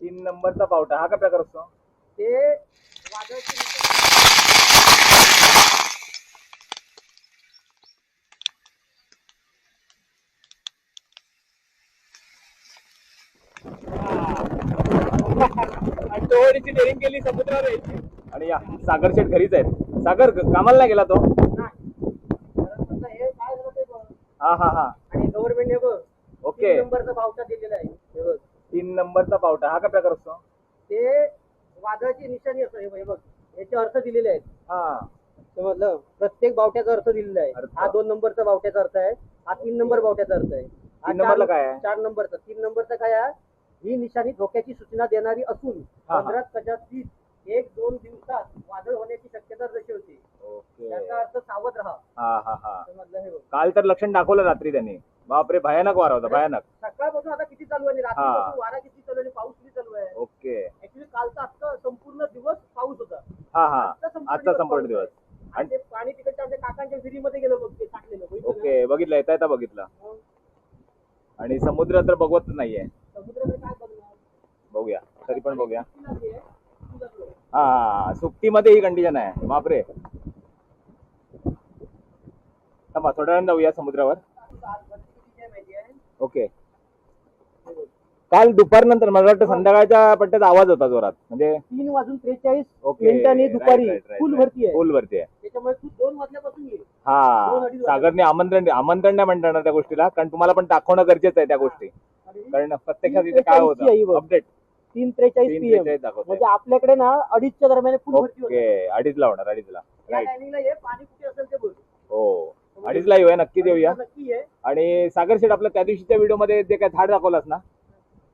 तीन नंबरचा पावटा. हा काय प्रकार असतो. ते टोळीची डेअरिंग केली समुद्रावर यायची. आणि या सागर शेठ घरीच आहेत. सागर ग- कामाला नाही गेला तो? नाही. कारण कसं हे काय झालं ते बघ. हा हा हा. आणि गव्हर्नमेंट हे बघ ओके तीन नंबरचा पावसा दिलेला आहे. हे बघ. तीन नंबरचा पावटा. हा काय प्रकार असतो? ते वादळाची निशाणी असतो हे बघ, हे बघ. याचे अर्थ दिलेले आहेत. हा. समजलं प्रत्येक बावट्याचा अर्थ दिलेला आहे. अर्थ. हा दोन नंबरचा बावट्याचा अर्थ आहे. हा तीन नंबर बावट्याचा अर्थ आहे. हा तीन नंबरला चार- काय आहे? चार नंबरचा. तीन नंबरचा काय आहे? ही निशाणी धोक्याची सूचना देणारी असून हा, हा. पंधरा कदाचित एक दोन दिवसात वादळ होण्याची शक्यता दर्शवते. ओके. याचा अर्थ सावध राहा. हा हा हा. समजलं हे बघ. काल तर लक्षण दाखवलं रात्री त्यांनी. बापरे भयानक वारा होता भयानक. सकाळपासून आता किती चालू आहे हा. रात्री वारा किती चालू आहे पाऊस किती चालू आहे? ओके. ऍक्च्युली कालचा आजचा संपूर्ण दिवस पाऊस होता. हा हा. आजचा संपूर्ण दिवस पाऊस आहे. आणि ते पाणी तिकडच्या आमच्या काकांच्या विहिरीमध्ये गेलं बघ ते साठलेलं. बघितलं ना? ओके बघितलं येता येता बघितलं. मग? आणि समुद्र तर बघवत नाहीये. समुद्राकडे काय बघणार? बघूया तरी पण बघूया. किती नदी आहे? किती नदी आहे? हा हा सुट्टीमध्ये ही कंडिशन आहे. बापरे. थांबा थोड्या वेळानं जाऊया समुद्रावर? ओके. काल दुपारनंतर मला वाटतं संध्याकाळच्या पट्ट्यात आवाज होता जोरात. म्हणजे तीन वाजून त्रेचाळीस ओके. मिनिटांनी दुपारी फुल भरती आहे. फुल भरती आहे. त्याच्यामुळे तू दोन वाजल्यापासून ये. हा सागरने आमंत्रण आमंत्रण नाही म्हणता येणार त्या गोष्टीला कारण तुम्हाला पण दाखवणं गरजेचं आहे त्या गोष्टी. कारण प्रत्यक्षात इथे काय त्रेचाळीसची आहे ही होतं बघ. अपडेट तीन त्रेचाळीस पीएम. म्हणजे आपल्याकडे ना अडीचच्या दरम्यान फुल भरती होते. ओके अडीचला होणार अडीचला. या राईट टायमिंगला ये पाणी कुठे असेल ते बघ हो. येऊया नक्कीच येऊया नक्की आहे. आणि सागर शेठ आपल्या त्या दिवशीच्या व्हिडिओमध्ये जे काय झाड दाखवलास ना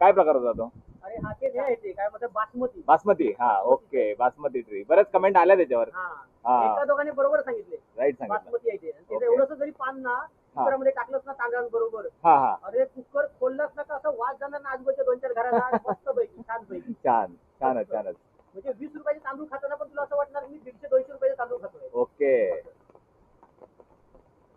काय प्रकार होता तो? आहे बासमती. बासमती हा ओके बासमती ट्री बरेच कमेंट आल्या त्याच्यावर. हा. दोघांनी बरोबर सांगितले. राईट सांगितलं. आहे. एवढंसं जरी पान ना कुकरमध्ये टाकलंस ना तांदळांबरोबर हा हा. अरे कुकर खोललास ना का असं वाज जाणार ना आजूबाजूच्या दोन चार घराला. मस्त पैकी छान पैकी छान छानच छानच. म्हणजे वीस रुपयाचे तांदूळ खाताना पण तुला असं वाटणार मी दीडशे दोनशे रुपयाचे तांदूळ खातोय. ओके.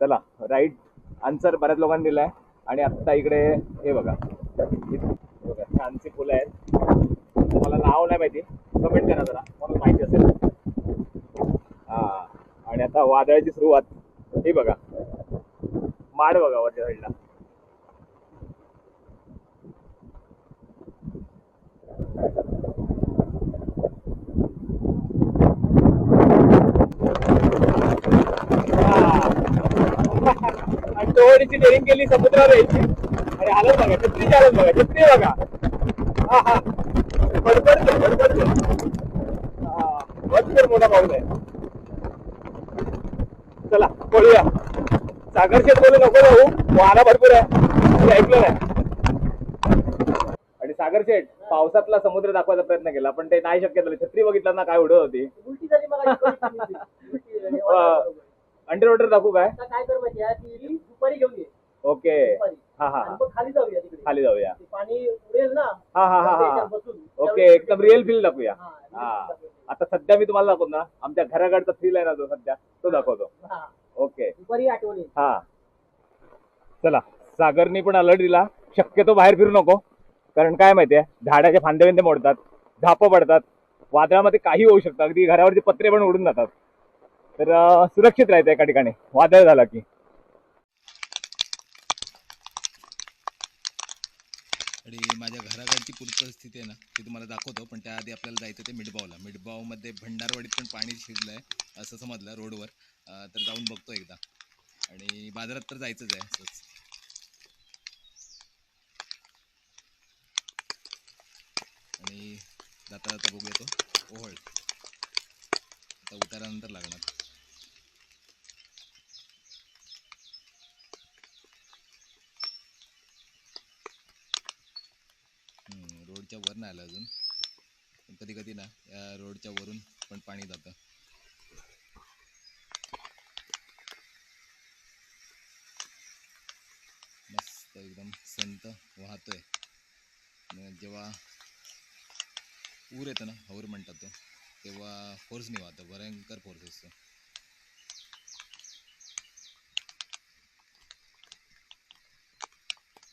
चला राईट आन्सर बऱ्याच लोकांनी दिलाय. आणि आत्ता इकडे हे बघा. बघा छानशी फुलं आहेत. मला नाव नाही माहिती. कमेंट करा जरा. मला माहिती असेल. हा आणि आता वादळाची सुरुवात. हे बघा. माड बघा वरच्या साईडला आणि टोळीची डेअरिंग केली समुद्रावर यायची. आणि हालत बघा छत्री हालत बघा छत्री बघा. हा हा. बडबडते बडबडते भरपूर मोठा पाऊस आहे. चला बोलूया. सागर शेठ बोलू नको जाऊ वारा भरपूर आहे. ऐकलं नाही. आणि सागर शेठ पावसातला समुद्र दाखवायचा प्रयत्न केला पण ते नाही शक्य झालं. छत्री बघितलं ना काय उडत होती. अंडर वॉटर दाखवू काय? दुपारी घेऊन ओके. हा हा हा. खाली जाऊया तिकडे. खाली जाऊया. ते पाणी उडेल ना हा हा हा हा. बसून. ओके एकदम रिअल फील दाखवूया. हा, real हा. feel दाखवूया. आता सध्या मी तुम्हाला दाखवतो ना आमच्या घराकडचा फील आहे ना तो सध्या तो दाखवतो. हा. ओके. दुपारी आठवण येईल. हा. चला सागरनी पण अलर्ट दिला. शक्यतो बाहेर फिरू नको. कारण काय माहितीये झाडाचे फांदे बिंदे मोडतात झापं पडतात. वादळामध्ये काही होऊ शकतं. अगदी घरावरचे पत्रे पण उडून जातात. तर अं, सुरक्षित राहायचं एका ठिकाणी. वादळ झाला की आणि माझ्या पूर परिस्थिती आहे ना ती तुम्हाला दाखवतो. पण त्याआधी आपल्याला जायचं ते मिडबावला. मिडबावमध्ये भंडारवाडीत पण पाणी शिरलं आहे असं समजलं रोडवर. तर जाऊन बघतो एकदा. आणि बाजारात तर जायचंच आहे असंच. आणि जाता जाता बघूया तो. ओहळ. आता उतारानंतर लागणार. रोडच्या वर नाही आलं अजून. पण कधी कधी ना या रोडच्या वरून पण पाणी जातं. मस्त एकदम संत वाहतोय. जेव्हा ऊर येतं ना हौर म्हणतात तो तेव्हा फोर्सनी वाहतं भयंकर फोर्स असतो.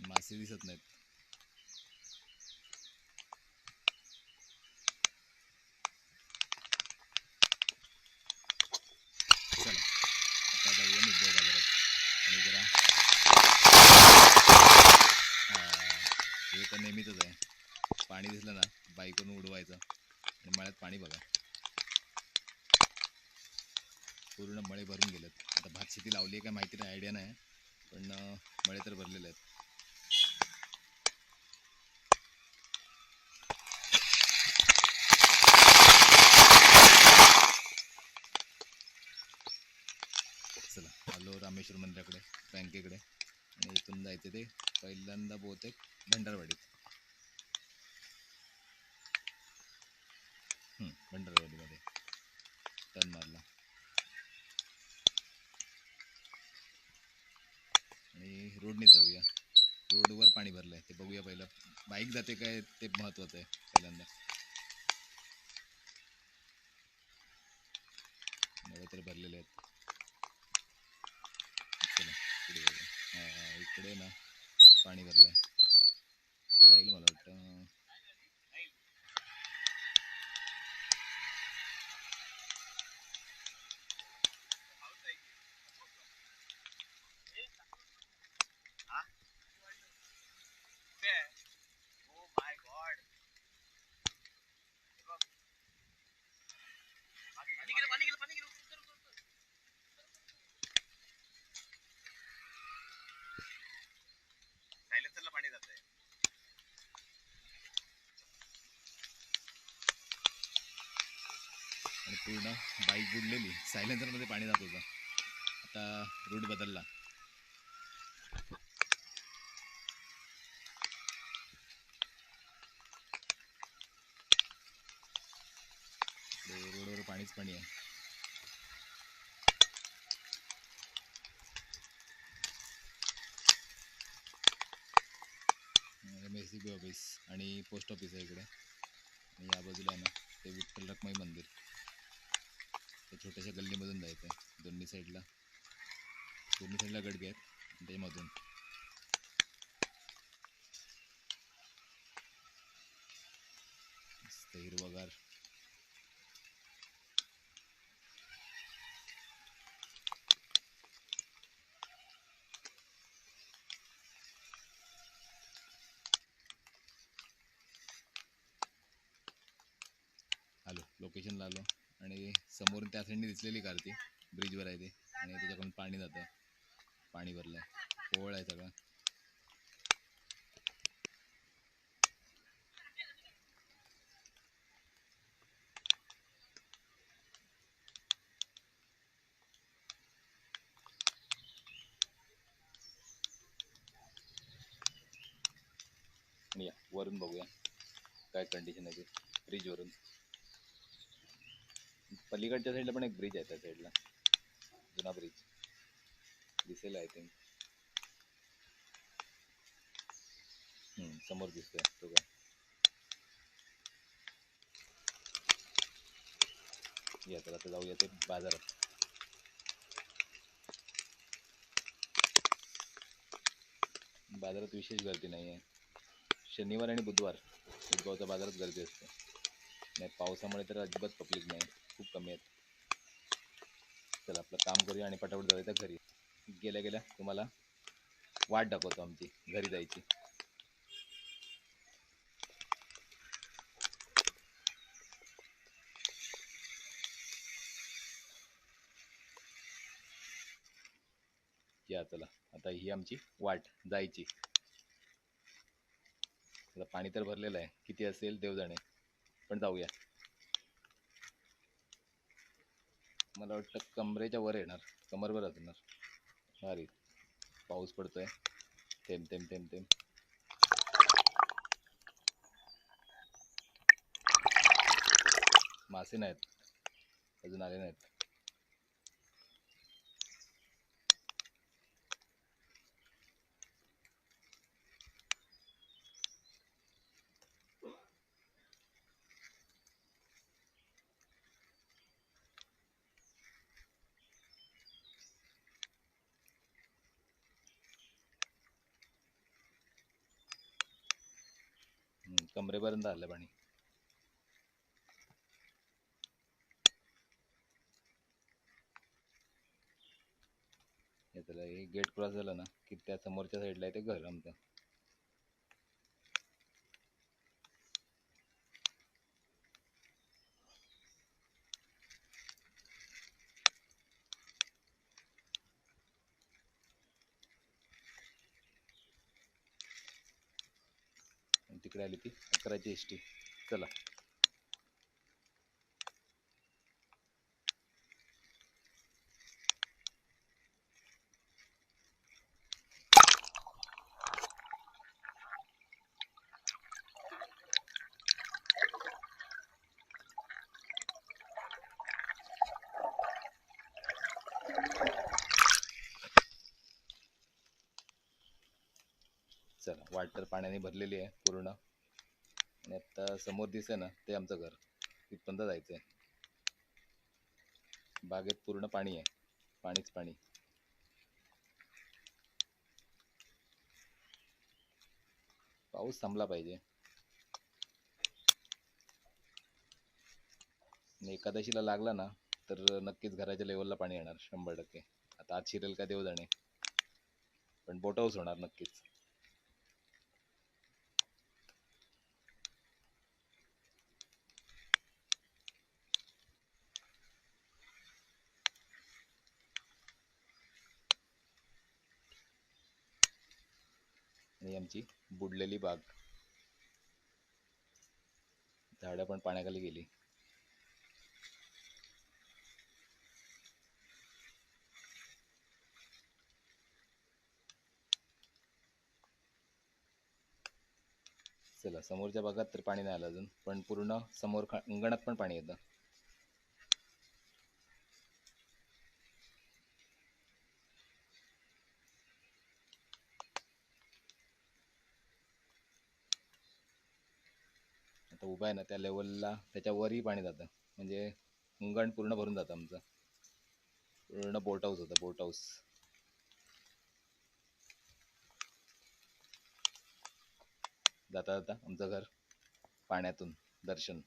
मासे दिसत नाहीत चला आता जाऊया मिठगाव बाजारात आणि जरा हा, हे तर नेहमीच आहे. पाणी दिसलं ना बाईकवरून उडवायचं. आणि मळ्यात पाणी बघा. पूर्ण मळे भरून गेलेत. आता भात शेती लावली आहे काय माहिती नाही आयडिया नाही. पण मळे तर भरलेले आहेत. चला आलो रामेश्वर मंदिराकडे बँकेकडे. आणि इथून जायचं ते पहिल्यांदा बहुतेक भंडारवाडीत भंडारवाडीमध्ये टन मारला आणि रोडनेच जाऊया. रोडवर पाणी भरलंय ते बघूया पहिलं. बाईक जाते काय ते महत्वाचं आहे पहिल्यांदा. नळे तर भरलेले आहेत. चला बघूया. इकडे ना पाणी भरलंय. आहे मला वाटतं आणि पूर्ण बाईक बुडलेली. सायलेन्सरमध्ये पाणी जात होतं. आता रूट बदलला. रोडवर पाणीच पाणी आहे. M S C B office आणि पोस्ट ऑफिस आहे इकडे. आणि या बाजूला आहे ना ते विठ्ठल रखमाई मंदिर. त्या छोट्याशा गल्लीमधून जायचं आहे दोन्ही साईडला दोन्ही साईडला गडगे आहेत आणि त्यामधून मस्त हिरवगार. आलो लोकेशनला आलो. समोरून त्या साईडने दिसलेली कार ती ब्रिजवर आहे ती. आणि त्याच्याकडून पाणी जातं. पाणी भरलं. आहे ओळ आहे सगळं. या वरून बघूया काय कंडिशन आहे ते. ब्रिजवरून पलीकडच्या साईडला पण एक ब्रिज आहे त्या साईडला जुना ब्रिज दिसेल आय थिंक समोर दिसतोय तो काय या तर आता जाऊया ते बाजारात. बाजारात विशेष गर्दी नाही आहे शनिवार आणि बुधवार. बुधवारच्या बाजारात गर्दी असते. नाही पावसामुळे तर अजिबात पब्लिक नाही. खूप कमी आहेत. चला आपलं काम करूया आणि पटापट जाऊया त्या घरी. गेल्या गेल्या तुम्हाला वाट दाखवतो आमची घरी जायची. या चला. आता ही आमची वाट जायची. पाणी तर भरलेलं आहे. किती असेल देव जाणे पण जाऊया. मला वाटतं कमरेच्या वर येणार. कमरवर असणार. अरे पाऊस पडतोय. थेंब थेंब थेंब थेंब मासे नाहीत. अजून आले नाहीत. कमरेपर्यंत आलं पाणी. हे त्याला हे गेट क्रॉस झालं ना की त्या समोरच्या साईडला आहे ते घर आमचं. इकडे आली ती अकराची एस टी चला. वाटर पाण्याने भरलेली आहे पूर्ण. आणि आता समोर दिसे ना ते आमचं घर. तिथपर्यंत जायचं आहे बागेत पूर्ण पाणी आहे. पाणीच पाणी. पाऊस थांबला पाहिजे. एकादशीला लागला ना तर नक्कीच घराच्या लेवलला पाणी येणार शंभर टक्के. आता आज शिरेल का देव जाणे पण बोट हाऊस होणार नक्कीच. आणि आमची बुडलेली बाग. झाडं पण पाण्याखाली गेली. चला समोरच्या भागात तर पाणी नाही आलं अजून पण पूर्ण समोर खा- अंगणात पण पाणी येतं. आता उभा आहे ना त्या लेवलला त्याच्यावरही पाणी जातं. म्हणजे मुंगण पूर्ण भरून जातं आमचं. पूर्ण बोट हाऊस होतं बोट हाऊस जाता जाता आमचं घर पाण्यातून दर्शन.